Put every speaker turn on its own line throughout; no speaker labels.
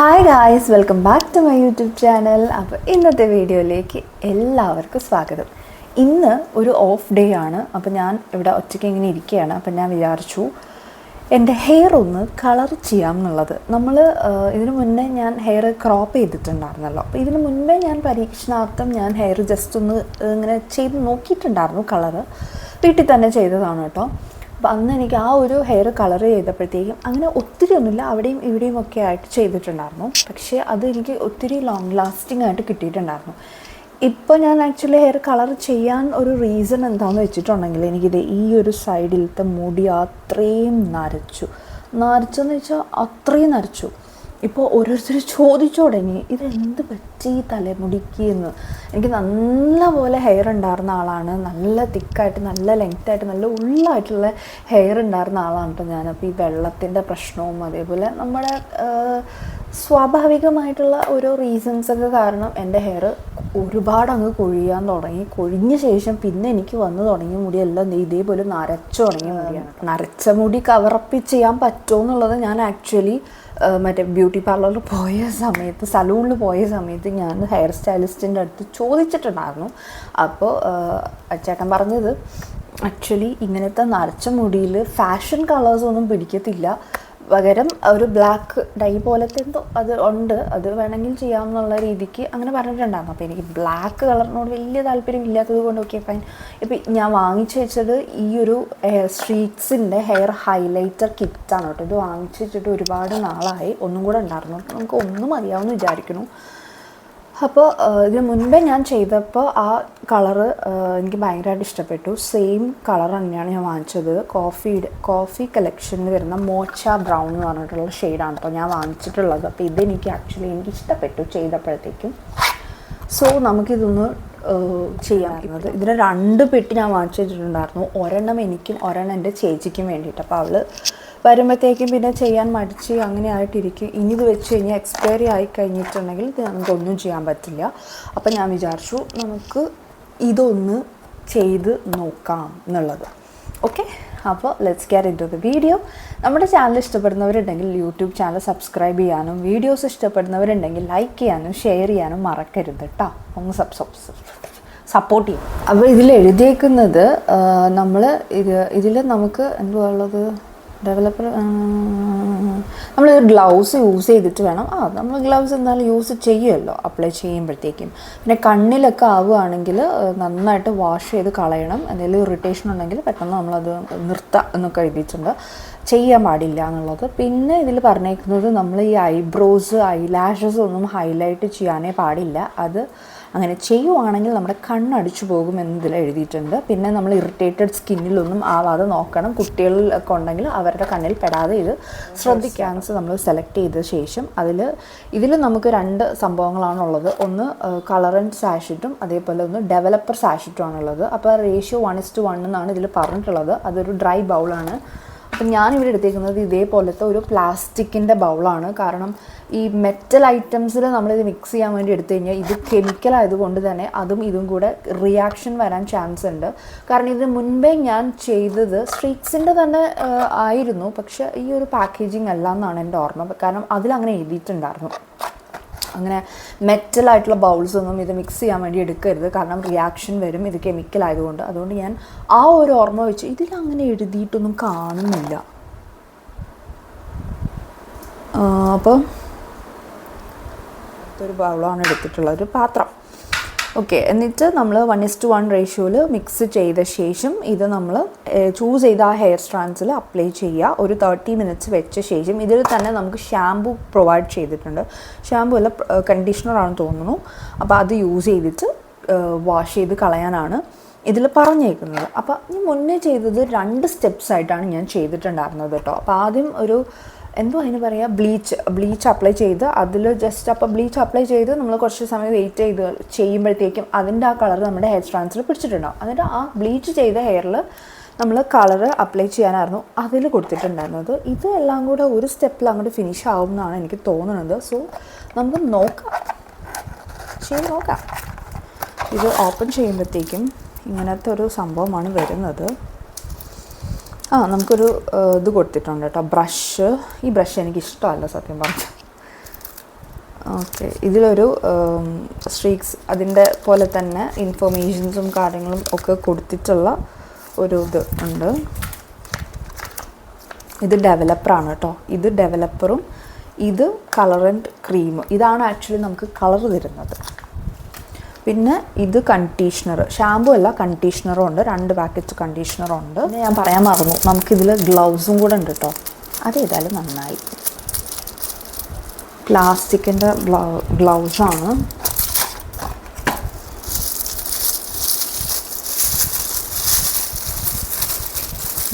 Hi guys welcome back to my YouTube channel അപ്പോൾ ഇന്നത്തെ വീഡിയോയിലേക്ക് എല്ലാവർക്കും സ്വാഗതം. ഇന്ന് ഒരു ഓഫ് ഡേ ആണ്. അപ്പോൾ ഞാൻ ഇവിടെ ഒറ്റയ്ക്ക് ഇങ്ങനെ ഇരിക്കുകയാണ്. അപ്പോൾ ഞാൻ വിചാരിച്ചു എന്റെ ഹെയർ ഒന്ന് കളർ ചെയ്യാം എന്നുള്ളത്. നമ്മൾ ഇതിനു മുന്നേ ഞാൻ ഹെയർ ക്രോപ്പ് ചെയ്തിട്ടുണ്ടായിരുന്നല്ലോ. അപ്പോൾ ഇതിന് മുൻപേ ഞാൻ പരീക്ഷണാർത്ഥം ഞാൻ ഹെയർ ജസ്റ്റ് ഒന്ന് ഇങ്ങനെ ചെയ്ത് നോക്കിയിട്ടുണ്ടായിരുന്നു കളറ് വീട്ടിൽ തന്നെ ചെയ്തതാണ് കേട്ടോ. അപ്പോൾ അന്ന് എനിക്ക് ആ ഒരു ഹെയർ കളർ ചെയ്തപ്പോഴത്തേക്കും അങ്ങനെ ഒത്തിരി ഒന്നുമില്ല അവിടെയും ഇവിടെയും ഒക്കെ ആയിട്ട് ചെയ്തിട്ടുണ്ടായിരുന്നു. പക്ഷേ അത് എനിക്ക് ഒത്തിരി ലോങ് ലാസ്റ്റിംഗ് ആയിട്ട് കിട്ടിയിട്ടുണ്ടായിരുന്നു. ഇപ്പോൾ ഞാൻ ആക്ച്വലി ഹെയർ കളർ ചെയ്യാൻ ഒരു റീസൺ എന്താണെന്ന് വെച്ചിട്ടുണ്ടെങ്കിൽ എനിക്കിത് ഈ ഒരു സൈഡിലത്തെ മുടി അത്രയും നരച്ചു. നരച്ചെന്ന് വെച്ചാൽ അത്രയും നരച്ചു. ഇപ്പോൾ ഓരോരുത്തർ ചോദിച്ചു തുടങ്ങി ഇതെന്ത് പറ്റി തലമുടിക്ക് എന്ന്? എനിക്ക് നല്ല പോലെ ഹെയർ ഉണ്ടായിരുന്ന ആളാണ്. നല്ല തിക്കായിട്ട് നല്ല ലെങ്ത്തായിട്ട് നല്ല ഉള്ളായിട്ടുള്ള ഹെയർ ഉണ്ടായിരുന്ന ആളാണ് കേട്ടോ ഞാൻ. അപ്പോൾ ഈ വെള്ളത്തിന്റെ പ്രശ്നവും അതേപോലെ നമ്മുടെ സ്വാഭാവികമായിട്ടുള്ള ഓരോ റീസൺസ് ഒക്കെ കാരണം എന്റെ ഹെയർ ഒരുപാട് അങ്ങ് കൊഴിയാൻ തുടങ്ങി. കൊഴിഞ്ഞ ശേഷം പിന്നെ എനിക്ക് വന്നു തുടങ്ങിയ മുടിയെല്ലാം ഇതേപോലെ നരച്ചു തുടങ്ങിയ മുടിയാണ്. നരച്ച മുടി കവറപ്പ് ചെയ്യാൻ പറ്റുമോ എന്നുള്ളത് ഞാൻ ആക്ച്വലി മറ്റേ ബ്യൂട്ടി പാർലറിൽ പോയ സമയത്ത് സലൂണിൽ പോയ സമയത്ത് ഞാൻ ഹെയർ സ്റ്റൈലിസ്റ്റിന്റെ അടുത്ത് ചോദിച്ചിട്ടുണ്ടായിരുന്നു. അപ്പോൾ ചേട്ടൻ പറഞ്ഞത് ആക്ച്വലി ഇങ്ങനത്തെ നരച്ച മുടിയിൽ ഫാഷൻ കളേഴ്സൊന്നും പിടിക്കത്തില്ല. പകരം ഒരു ബ്ലാക്ക് ഡൈ പോലത്തെ എന്തോ അത് ഉണ്ട്. അത് വേണമെങ്കിൽ ചെയ്യാമെന്നുള്ള രീതിക്ക് അങ്ങനെ പറഞ്ഞിട്ടുണ്ടായിരുന്നു. അപ്പോൾ എനിക്ക് ബ്ലാക്ക് കളറിനോട് വലിയ താല്പര്യം ഇല്ലാത്തത് കൊണ്ട് ഓക്കെ ഫൈൻ ഇപ്പം ഞാൻ വാങ്ങിച്ചു വെച്ചത് ഈ ഒരു സ്ട്രീറ്റ്സിന്റെ ഹെയർ ഹൈലൈറ്റർ കിറ്റാണ് കേട്ടോ. ഇത് വാങ്ങിച്ചു വെച്ചിട്ട് ഒരുപാട് നാളായി. ഒന്നും കൂടെ ഉണ്ടായിരുന്നു. നമുക്ക് ഒന്നും മതിയാവുമെന്ന് വിചാരിക്കുന്നു. അപ്പോൾ ഇതിന് മുൻപേ ഞാൻ ചെയ്തപ്പോൾ ആ കളറ് എനിക്ക് ഭയങ്കരമായിട്ട് ഇഷ്ടപ്പെട്ടു. സെയിം കളർ തന്നെയാണ് ഞാൻ വാങ്ങിച്ചത്. കോഫി കോഫി കളക്ഷനിൽ വരുന്ന മോച്ച ബ്രൗൺ എന്ന് പറഞ്ഞിട്ടുള്ള ഷെയ്ഡാണ് കേട്ടോ ഞാൻ വാങ്ങിച്ചിട്ടുള്ളത്. അപ്പോൾ ഇതെനിക്ക് ആക്ച്വലി എനിക്ക് ഇഷ്ടപ്പെട്ടു ചെയ്തപ്പോഴത്തേക്കും. സോ നമുക്കിതൊന്ന് ചെയ്യാറുള്ളത് ഇതിന് രണ്ട് പെട്ടി ഞാൻ വാങ്ങിച്ചിട്ടുണ്ടായിരുന്നു. ഒരെണ്ണം എനിക്കും ഒരെണ്ണം എന്റെ ചേച്ചിക്കും വേണ്ടിയിട്ട്. അപ്പോൾ അവൾ വരുമ്പോഴത്തേക്കും പിന്നെ ചെയ്യാൻ മടിച്ച് അങ്ങനെ ആയിട്ടിരിക്കും. ഇനി ഇത് വെച്ച് കഴിഞ്ഞാൽ എക്സ്പയറി ആയി കഴിഞ്ഞിട്ടുണ്ടെങ്കിൽ നമുക്കൊന്നും ചെയ്യാൻ പറ്റില്ല. അപ്പം ഞാൻ വിചാരിച്ചു നമുക്ക് ഇതൊന്ന് ചെയ്ത് നോക്കാം എന്നുള്ളത്. ഓക്കെ അപ്പോൾ let's get into the video നമ്മുടെ ചാനൽ ഇഷ്ടപ്പെടുന്നവരുണ്ടെങ്കിൽ യൂട്യൂബ് ചാനൽ സബ്സ്ക്രൈബ് ചെയ്യാനും വീഡിയോസ് ഇഷ്ടപ്പെടുന്നവരുണ്ടെങ്കിൽ ലൈക്ക് ചെയ്യാനും ഷെയർ ചെയ്യാനും മറക്കരുത് കേട്ടോ ഒന്ന് സബ് സപ്പോർട്ട് ചെയ്യും. അപ്പോൾ ഇതിൽ എഴുതിയേക്കുന്നത് നമ്മൾ ഇത് ഇതിൽ നമുക്ക് ഉള്ളത്? ഡെവലപ്പർ നമ്മൾ ഗ്ലൗസ് യൂസ് ചെയ്തിട്ട് വേണം. ആ നമ്മൾ ഗ്ലൗസ് എന്തായാലും യൂസ് ചെയ്യുമല്ലോ അപ്ലൈ ചെയ്യുമ്പോഴത്തേക്കും. പിന്നെ കണ്ണിലൊക്കെ ആവുകയാണെങ്കിൽ നന്നായിട്ട് വാഷ് ചെയ്ത് കളയണം. എന്തെങ്കിലും ഇറിറ്റേഷൻ ഉണ്ടെങ്കിൽ പെട്ടെന്ന് നമ്മളത് നിർത്താം എന്നൊക്കെ എഴുതിയിട്ടുണ്ട്. ചെയ്യാൻ പാടില്ല എന്നുള്ളത്. പിന്നെ ഇതിൽ പറഞ്ഞേക്കുന്നത് നമ്മൾ ഈ ഐബ്രോസ് ഐ ലാഷസ് ഒന്നും ഹൈലൈറ്റ് ചെയ്യാനേ പാടില്ല. അത് അങ്ങനെ ചെയ്യുവാണെങ്കിൽ നമ്മുടെ കണ്ണടിച്ചു പോകും എന്നതിൽ എഴുതിയിട്ടുണ്ട്. പിന്നെ നമ്മൾ ഇറിറ്റേറ്റഡ് സ്കിന്നിലൊന്നും ആവാതെ നോക്കണം. കുട്ടികളിലൊക്കെ ഉണ്ടെങ്കിൽ അവരുടെ കണ്ണിൽ പെടാതെ ഇത് ശ്രദ്ധിക്കാൻസ് നമ്മൾ സെലക്ട് ചെയ്ത ശേഷം അതിൽ ഇതിൽ നമുക്ക് രണ്ട് സംഭവങ്ങളാണുള്ളത്. ഒന്ന് കളർ ആൻഡ് സാഷിറ്റും അതേപോലെ ഒന്ന് ഡെവലപ്പർ സാഷിറ്റും ആണുള്ളത് അപ്പോൾ ratio one is to one എന്നാണ് ഇതിൽ പറഞ്ഞിട്ടുള്ളത്. അതൊരു ഡ്രൈ ബൗളാണ് അപ്പം ഞാനിവിടെ എടുത്തേക്കുന്നത് ഇതേപോലത്തെ ഒരു പ്ലാസ്റ്റിക്കിന്റെ ബൗളാണ്. കാരണം ഈ മെറ്റൽ ഐറ്റംസിൽ നമ്മളിത് മിക്സ് ചെയ്യാൻ വേണ്ടി എടുത്തു കഴിഞ്ഞാൽ ഇത് കെമിക്കൽ ആയതുകൊണ്ട് തന്നെ അതും ഇതും കൂടെ റിയാക്ഷൻ വരാൻ ചാൻസ് ഉണ്ട്. കാരണം ഇതിന് മുൻപേ ഞാൻ ചെയ്തത് സ്ട്രീറ്റ്സിന്റെ തന്നെ ആയിരുന്നു. പക്ഷേ ഈ ഒരു പാക്കേജിങ് അല്ല എന്നാണ് എന്റെ ഓർമ്മ. കാരണം അതിലങ്ങനെ എഴുതിയിട്ടുണ്ടായിരുന്നു. അങ്ങനെ മെറ്റലായിട്ടുള്ള ബൗൾസ് ഒന്നും ഇത് മിക്സ് ചെയ്യാൻ വേണ്ടി എടുക്കരുത്. കാരണം റിയാക്ഷൻ വരും. ഇത് കെമിക്കൽ ആയതുകൊണ്ട്. അതുകൊണ്ട് ഞാൻ ആ ഒരു ഓർമ്മ വെച്ച് ഇതിൽ അങ്ങനെ എഴുതിയിട്ടൊന്നും കാണുന്നില്ല. അപ്പോൾ ഒരു ബൗളാണ് എടുത്തിട്ടുള്ളത്. ഒരു പാത്രം. ഓക്കെ എന്നിട്ട് നമ്മൾ വൺ ഇസ് ടു വൺ റേഷ്യോയിൽ മിക്സ് ചെയ്ത ശേഷം ഇത് നമ്മൾ ചൂസ് ചെയ്ത ആ ഹെയർ സ്ട്രാൻസിൽ അപ്ലൈ ചെയ്യുക. ഒരു തേർട്ടി മിനിറ്റ്സ് വെച്ച ശേഷം ഇതിൽ തന്നെ നമുക്ക് ഷാമ്പു പ്രൊവൈഡ് ചെയ്തിട്ടുണ്ട്. ഷാമ്പു അല്ല കണ്ടീഷണറാണ് തോന്നുന്നു. അപ്പോൾ അത് യൂസ് ചെയ്തിട്ട് വാഷ് ചെയ്ത് കളയാനാണ് ഇതിൽ പറഞ്ഞേക്കുന്നത്. അപ്പോൾ ഞാൻ മുന്നേ ചെയ്തത് രണ്ട് സ്റ്റെപ്സ് ആയിട്ടാണ് ഞാൻ ചെയ്തിട്ടുണ്ടായിരുന്നത് കേട്ടോ. അപ്പോൾ ആദ്യം ഒരു എന്തോ അതിന് പറയുക ബ്ലീച്ച് ബ്ലീച്ച് അപ്ലൈ ചെയ്ത് അതിൽ ജസ്റ്റ് അപ്പോൾ ബ്ലീച്ച് അപ്ലൈ ചെയ്ത് നമ്മൾ കുറച്ച് സമയം വെയിറ്റ് ചെയ്ത് ചെയ്യുമ്പോഴത്തേക്കും അതിന്റെ ആ കളർ നമ്മുടെ ഹെയർ സ്ട്രാൻസിൽ പിടിച്ചിട്ടുണ്ടാവും. എന്നിട്ട് ആ ബ്ലീച്ച് ചെയ്ത ഹെയറിൽ നമ്മൾ കളർ അപ്ലൈ ചെയ്യാനായിരുന്നു അതിൽ കൊടുത്തിട്ടുണ്ടായിരുന്നത്. ഇത് എല്ലാം കൂടെ ഒരു സ്റ്റെപ്പിൽ അങ്ങോട്ട് ഫിനിഷ് ആവും എന്നാണ് എനിക്ക് തോന്നുന്നത്. സോ നമുക്ക് നോക്കാം. ചെയ്ത് നോക്കാം. ഇത് ഓപ്പൺ ചെയ്യുമ്പോഴത്തേക്കും ഇങ്ങനത്തെ ഒരു സംഭവമാണ് വരുന്നത്. ആ നമുക്കൊരു ഇത് കൊടുത്തിട്ടുണ്ട് കേട്ടോ. ബ്രഷ്. ഈ ബ്രഷ് എനിക്ക് ഇഷ്ടമല്ല സത്യം പറഞ്ഞു. ഓക്കെ. ഇതിലൊരു സ്ട്രീക്സ് അതിന്റെ പോലെ തന്നെ ഇൻഫർമേഷൻസും കാര്യങ്ങളും ഒക്കെ കൊടുത്തിട്ടുള്ള ഒരു ഇത് ഉണ്ട്. ഇത് ഡെവലപ്പറാണ് കേട്ടോ. ഇത് ഡെവലപ്പറും ഇത് കളർ ആൻഡ് ക്രീം. ഇതാണ് ആക്ച്വലി നമുക്ക് കളർ തരുന്നത്. പിന്നെ ഇത് കണ്ടീഷണർ ഷാമ്പു അല്ല കണ്ടീഷണറും ഉണ്ട്. രണ്ട് പാക്കറ്റ് കണ്ടീഷണറും ഉണ്ട്. പിന്നെ ഞാൻ പറയാൻ മറന്നു. നമുക്കിതിൽ ഗ്ലൗസും കൂടെ ഉണ്ട് കേട്ടോ അത് ചെയ്താലും നന്നായി. പ്ലാസ്റ്റിക്കിന്റെ ഗ്ലൗ ഗ്ലൗസാണ്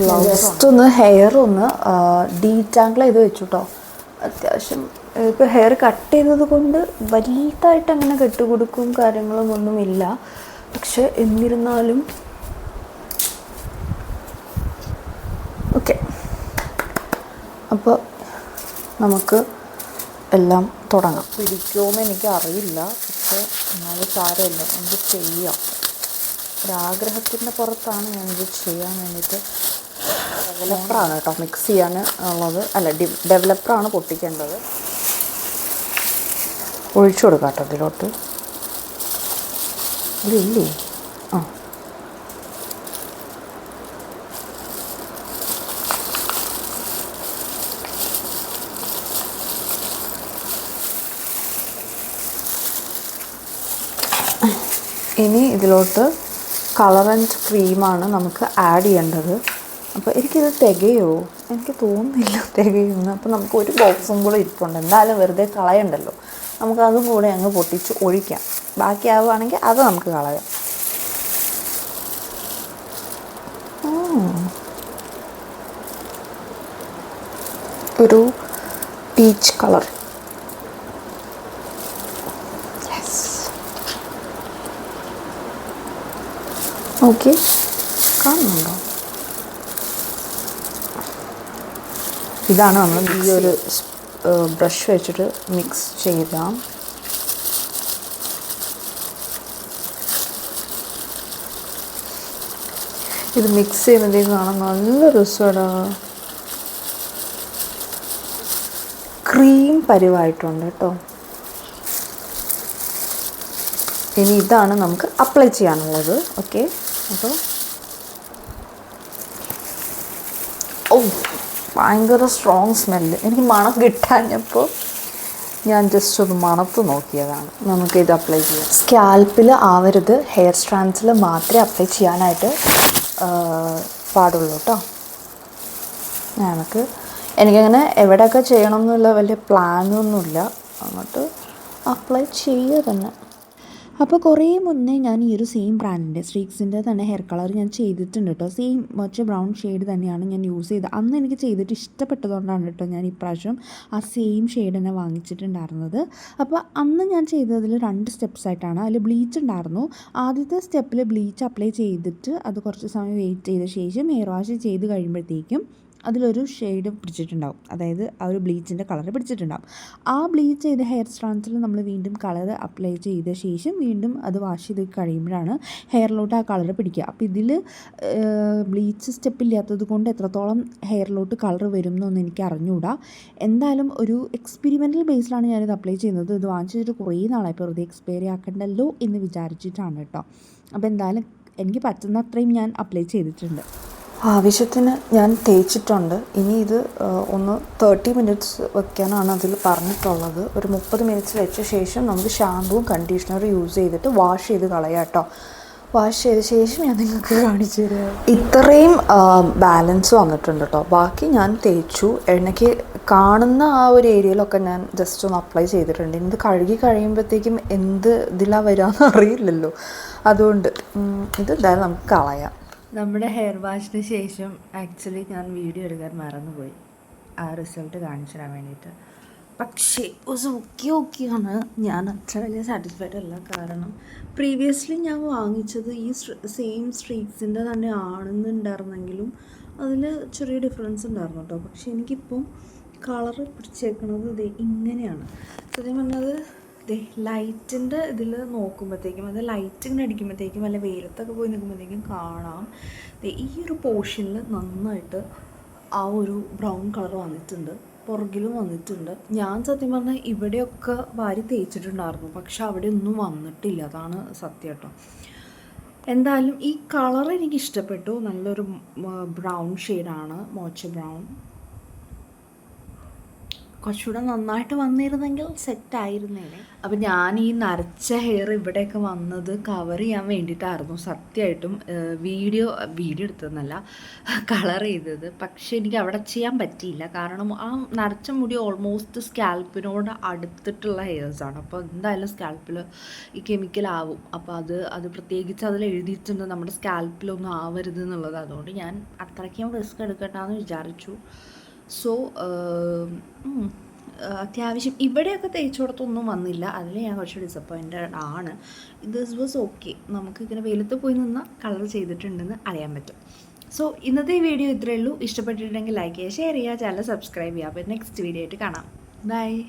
ഗ്ലൗസ് ഒന്ന് ഹെയർ ഒന്ന് ഡീറ്റാങ്കിൾ ചെയ്ത് വെച്ചു കേട്ടോ അത്യാവശ്യം ഇപ്പോൾ ഹെയർ കട്ട് ചെയ്തത് കൊണ്ട് വലുതായിട്ട് അങ്ങനെ കെട്ടുകൊടുക്കും കാര്യങ്ങളും ഒന്നുമില്ല. പക്ഷെ എന്നിരുന്നാലും ഓക്കെ അപ്പോൾ നമുക്ക് എല്ലാം തുടങ്ങാം. പിടിക്കുമെന്ന് എനിക്ക് അറിയില്ല പക്ഷെ എന്നാലും സാരമില്ല. എന്ത് ചെയ്യാം. ഒരാഗ്രഹത്തിന്റെ പുറത്താണ് ഞാനിത് ചെയ്യാൻ വേണ്ടിയിട്ട് ഡെവലപ്പറാണ് കേട്ടോ. മിക്സ് ചെയ്യാൻ ഉള്ളത്. അല്ല ഡെവലപ്പറാണ് പൊട്ടിക്കേണ്ടത്. ഒഴിച്ചു കൊടുക്കാം കേട്ടോ ഇതിലോട്ട് ഇതില്ലേ ആ. ഇനി ഇതിലോട്ട് കളർ ആൻഡ് ക്രീമാണ് നമുക്ക് ആഡ് ചെയ്യേണ്ടത്. അപ്പോൾ എനിക്കിത് തികയോ? എനിക്ക് തോന്നുന്നില്ല തികയുമെന്ന്. അപ്പോൾ നമുക്ക് ഒരു ബോക്സും കൂടെ ഇരിപ്പുണ്ട്. എന്തായാലും വെറുതെ കളയണ്ടല്ലോ. നമുക്ക് അതും കൂടെ അങ്ങ് പൊട്ടിച്ച് ഒഴിക്കാം. ബാക്കിയാവുകയാണെങ്കിൽ അത് നമുക്ക് കളയാം. ഒരു പീച്ച് കളർ ഓക്കെ കാണുന്നുണ്ടോ? ഇതാണ് നമ്മൾ ഈ ഒരു ബ്രഷ് വെച്ചിട്ട് മിക്സ് ചെയ്യാം ഇത് മിക്സ് ചെയ്യുമ്പോഴത്തേക്ക് കാണാൻ നല്ല രസമാണ് ക്രീം പരിവായിട്ടുണ്ട് കേട്ടോ. ഇനി ഇതാണ് നമുക്ക് അപ്ലൈ ചെയ്യാനുള്ളത്. ഓക്കെ. അപ്പോൾ. ഓ. ഭയങ്കര സ്ട്രോങ് സ്മെല്ല് എനിക്ക് മണം കിട്ടാഞ്ഞപ്പോൾ ഞാൻ ജസ്റ്റ് ഒന്ന് മണത്ത് നോക്കിയതാണ്. നമുക്ക് ഇത് അപ്ലൈ ചെയ്യാം. സ്കാൽപ്പിൽ ആവരുത്. ഹെയർ സ്ട്രാൻഡ്സിൽ മാത്രമേ അപ്ലൈ ചെയ്യാനായിട്ട് പാടുള്ളൂ കേട്ടോ ഞങ്ങൾക്ക് എനിക്കങ്ങനെ എവിടെയൊക്കെ ചെയ്യണം എന്നുള്ള വലിയ പ്ലാനൊന്നുമില്ല അങ്ങോട്ട് അപ്ലൈ ചെയ്യുക തന്നെ. അപ്പോൾ കുറേ മുന്നേ ഞാൻ ഈ ഒരു സെയിം ബ്രാൻഡിന്റെ സ്ട്രീക്സിന്റെ തന്നെ ഹെയർ കളർ ഞാൻ ചെയ്തിട്ടുണ്ട് കേട്ടോ സെയിം മറ്റ് ബ്രൗൺ ഷെയ്ഡ് തന്നെയാണ് ഞാൻ യൂസ് ചെയ്തത്. അന്ന് എനിക്ക് ചെയ്തിട്ട് ഇഷ്ടപ്പെട്ടതുകൊണ്ടാണ് കേട്ടോ ഞാൻ ഇപ്രാവശ്യം ആ സെയിം ഷെയ്ഡ് തന്നെ വാങ്ങിച്ചിട്ടുണ്ടായിരുന്നത്. അപ്പോൾ അന്ന് ഞാൻ ചെയ്തതിൽ രണ്ട് സ്റ്റെപ്സ് ആയിട്ടാണ്. അതിൽ ബ്ലീച്ച് ഉണ്ടായിരുന്നു. ആദ്യത്തെ സ്റ്റെപ്പിൽ ബ്ലീച്ച് അപ്ലൈ ചെയ്തിട്ട് അത് കുറച്ച് സമയം വെയിറ്റ് ചെയ്ത ശേഷം ഹെയർ വാഷ് ചെയ്ത് കഴിയുമ്പോഴത്തേക്കും അതിലൊരു ഷെയ്ഡ് പിടിച്ചിട്ടുണ്ടാവും. അതായത് ആ ഒരു ബ്ലീച്ചിന്റെ കളർ പിടിച്ചിട്ടുണ്ടാവും. ആ ബ്ലീച്ച് ചെയ്ത ഹെയർ സ്ട്രാൻസിൽ നമ്മൾ വീണ്ടും കളർ അപ്ലൈ ചെയ്ത ശേഷം വീണ്ടും അത് വാഷ് ചെയ്ത് കഴിയുമ്പോഴാണ് ഹെയറിലോട്ട് ആ കളർ പിടിക്കുക. അപ്പോൾ ഇതിൽ ബ്ലീച്ച് സ്റ്റെപ്പ് ഇല്ലാത്തത് കൊണ്ട് എത്രത്തോളം ഹെയറിലോട്ട് കളർ വരും എന്നൊന്നും എനിക്ക് അറിഞ്ഞുകൂടാ എന്തായാലും ഒരു എക്സ്പെരിമെന്റൽ ബേസിലാണ് ഞാനിത് അപ്ലൈ ചെയ്യുന്നത്. ഇത് വാങ്ങിച്ചിട്ട് കുറേ നാളായി. വെറുതെ എക്സ്പയറി ആക്കണ്ടല്ലോ എന്ന് വിചാരിച്ചിട്ടാണ് കേട്ടോ. അപ്പോൾ എന്തായാലും എനിക്ക് പറ്റുന്ന അത്രയും ഞാൻ അപ്ലൈ ചെയ്തിട്ടുണ്ട്. ആവശ്യത്തിന് ഞാൻ തേച്ചിട്ടുണ്ട്. ഇനി ഇത് ഒന്ന് തേർട്ടി മിനിറ്റ്സ് വെക്കാനാണ് അതിൽ പറഞ്ഞിട്ടുള്ളത്. ഒരു മുപ്പത് മിനിറ്റ്സ് വെച്ച ശേഷം നമുക്ക് ഷാമ്പുവും കണ്ടീഷണറും യൂസ് ചെയ്തിട്ട് വാഷ് ചെയ്ത് കളയാം കേട്ടോ വാഷ് ചെയ്ത ശേഷം ഞാൻ നിങ്ങൾക്ക് കാണിച്ചു തരാം. ഇത്രയും ബാലൻസ് വന്നിട്ടുണ്ട് കേട്ടോ ബാക്കി ഞാൻ തേച്ചു. എണ്ണയ്ക്ക് കാണുന്ന ആ ഒരു ഏരിയയിലൊക്കെ ഞാൻ ജസ്റ്റ് ഒന്ന് അപ്ലൈ ചെയ്തിട്ടുണ്ട്. ഇത് കഴുകി കഴിയുമ്പോഴത്തേക്കും എന്ത് ഇതിലാണ് വരാമെന്ന് അറിയില്ലല്ലോ. അതുകൊണ്ട് ഇത് എന്തായാലും നമുക്ക് കളയാം. നമ്മുടെ ഹെയർ വാഷിന് ശേഷം ആക്ച്വലി ഞാൻ വീഡിയോ എടുക്കാൻ മറന്നുപോയി. ആ റിസൾട്ട് കാണിച്ചു തരാൻ വേണ്ടിയിട്ട്. പക്ഷേ ഒരു ഓക്കെ ഓക്കെയാണ് ഞാൻ അത്ര വലിയ സാറ്റിസ്ഫൈഡ് അല്ല. കാരണം പ്രീവിയസ്ലി ഞാൻ വാങ്ങിച്ചത് ഈ സെയിം സ്ട്രീക്സിന്റെ തന്നെ ആണെന്നുണ്ടായിരുന്നെങ്കിലും അതിൽ ചെറിയ ഡിഫറൻസ് ഉണ്ടായിരുന്നു കേട്ടോ പക്ഷേ എനിക്കിപ്പം കളർ പിടിച്ചേക്കുന്നത് ഇത് ഇങ്ങനെയാണ്. സത്യം പറഞ്ഞത് ദേ ലൈറ്റിന്റെ ഇതിൽ നോക്കുമ്പോഴത്തേക്കും അത് ലൈറ്റ് ഇങ്ങനെ അടിക്കുമ്പോഴത്തേക്കും അല്ല വെയിലത്തൊക്കെ പോയി നിൽക്കുമ്പോഴത്തേക്കും കാണാം. ഈ ഒരു പോർഷനിൽ നന്നായിട്ട് ആ ഒരു ബ്രൗൺ കളർ വന്നിട്ടുണ്ട്. പുറകിലും വന്നിട്ടുണ്ട്. ഞാൻ സത്യം പറഞ്ഞാൽ ഇവിടെയൊക്കെ വാരി തേച്ചിട്ടുണ്ടായിരുന്നു. പക്ഷെ അവിടെ ഒന്നും വന്നിട്ടില്ല. അതാണ് സത്യം കേട്ടോ എന്തായാലും ഈ കളർ എനിക്ക് ഇഷ്ടപ്പെട്ടു നല്ലൊരു ബ്രൗൺ ഷെയ്ഡാണ്. Mocha brown. കുറച്ചുകൂടെ നന്നായിട്ട് വന്നിരുന്നെങ്കിൽ സെറ്റ് ആയിരുന്നേനെ. അപ്പം ഞാൻ ഈ നരച്ച ഹെയർ ഇവിടെയൊക്കെ വന്നത് കവർ ചെയ്യാൻ വേണ്ടിയിട്ടായിരുന്നു. സത്യമായിട്ടും വീഡിയോ വീഡിയോ എടുത്തതെന്നല്ല കളർ ചെയ്തത്. പക്ഷേ എനിക്ക് അവിടെ ചെയ്യാൻ പറ്റിയില്ല. കാരണം ആ നരച്ച മുടി ഓൾമോസ്റ്റ് സ്കാൽപ്പിനോട് അടുത്തിട്ടുള്ള ഹെയർസാണ് അപ്പോൾ എന്തായാലും സ്കാൽപ്പിൽ ഈ കെമിക്കൽ ആവും. അപ്പോൾ അത് അത് പ്രത്യേകിച്ച് അതിൽ എഴുതിയിട്ടുണ്ട് നമ്മുടെ സ്കാൽപ്പിലൊന്നും ആവരുത് എന്നുള്ളത്. അതുകൊണ്ട് ഞാൻ അത്രയ്ക്കും റിസ്ക് എടുക്കണ്ടെന്ന് വിചാരിച്ചു. സോ അത്യാവശ്യം ഇവിടെയൊക്കെ തേച്ച് കൊടുത്തൊന്നും വന്നില്ല. അതിൽ ഞാൻ കുറച്ച് ഡിസപ്പോയിന്റഡ് ആണ്. ദിസ് വാസ് ഓക്കെ നമുക്ക് ഇങ്ങനെ വെയിലത്ത് പോയി നിന്ന് കളർ ചെയ്തിട്ടുണ്ടെന്ന് അറിയാൻ പറ്റും. സോ ഇന്നത്തെ വീഡിയോ ഇത്രയേ ഉള്ളൂ. ഇഷ്ടപ്പെട്ടിട്ടുണ്ടെങ്കിൽ ലൈക്ക് ചെയ്യുക ഷെയർ ചെയ്യുക ചാനൽ സബ്സ്ക്രൈബ് ചെയ്യുക. അപ്പോൾ നെക്സ്റ്റ് വീഡിയോ ആയിട്ട് കാണാം. ബൈ